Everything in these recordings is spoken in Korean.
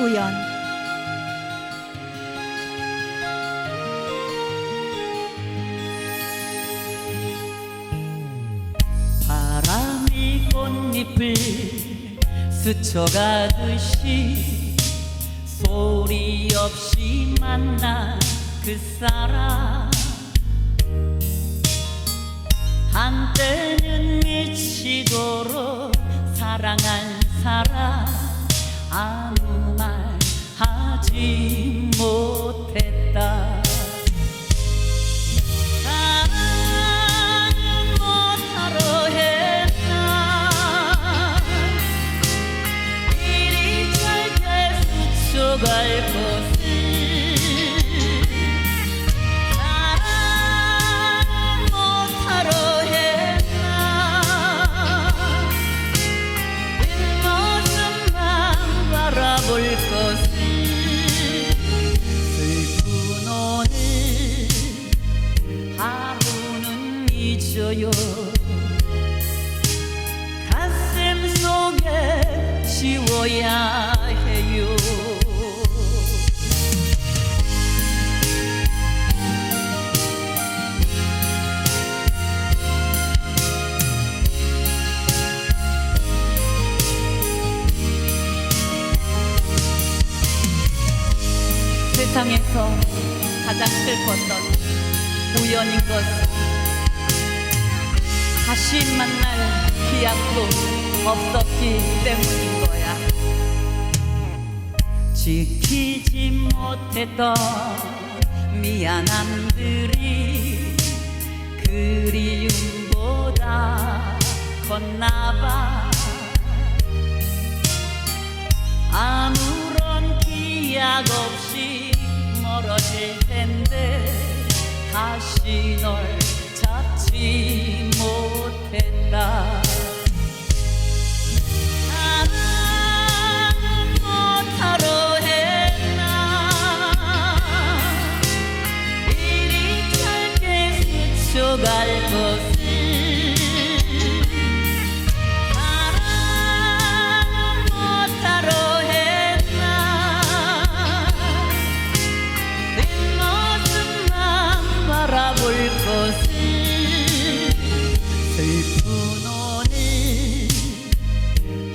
우연. 바람이 꽃잎을 스쳐가듯이 소리 없이 만난 그 사람. 한때는 미치 사람 아무 말 하지 못했다. 사랑은 못하러 했나? 이리 짧게 스쳐갈 것 잊어요. 가슴 속에 지워야 해요. 세상에서 가장 슬펐던 우연인 것 다시 만날 기약도 없었기 때문인 거야. 지키지 못했던 미안함들이 그리움보다 컸나봐. 아무런 기약 없이 멀어질 텐데 다시 널 스쳐갈 것을 사랑은 못하러 했나 뒷모습만 바라볼 것을 슬픈 오늘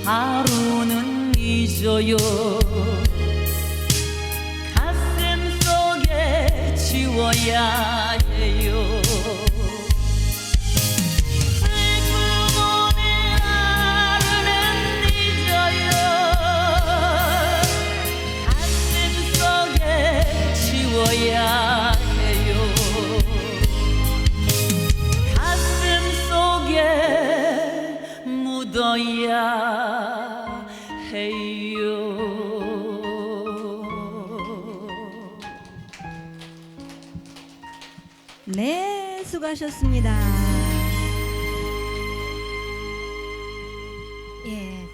하루는 잊어요. 가슴 속에 지워야 해요 지워야 해요. 가슴 속에 묻어야 해요. 네 수고하셨습니다. 예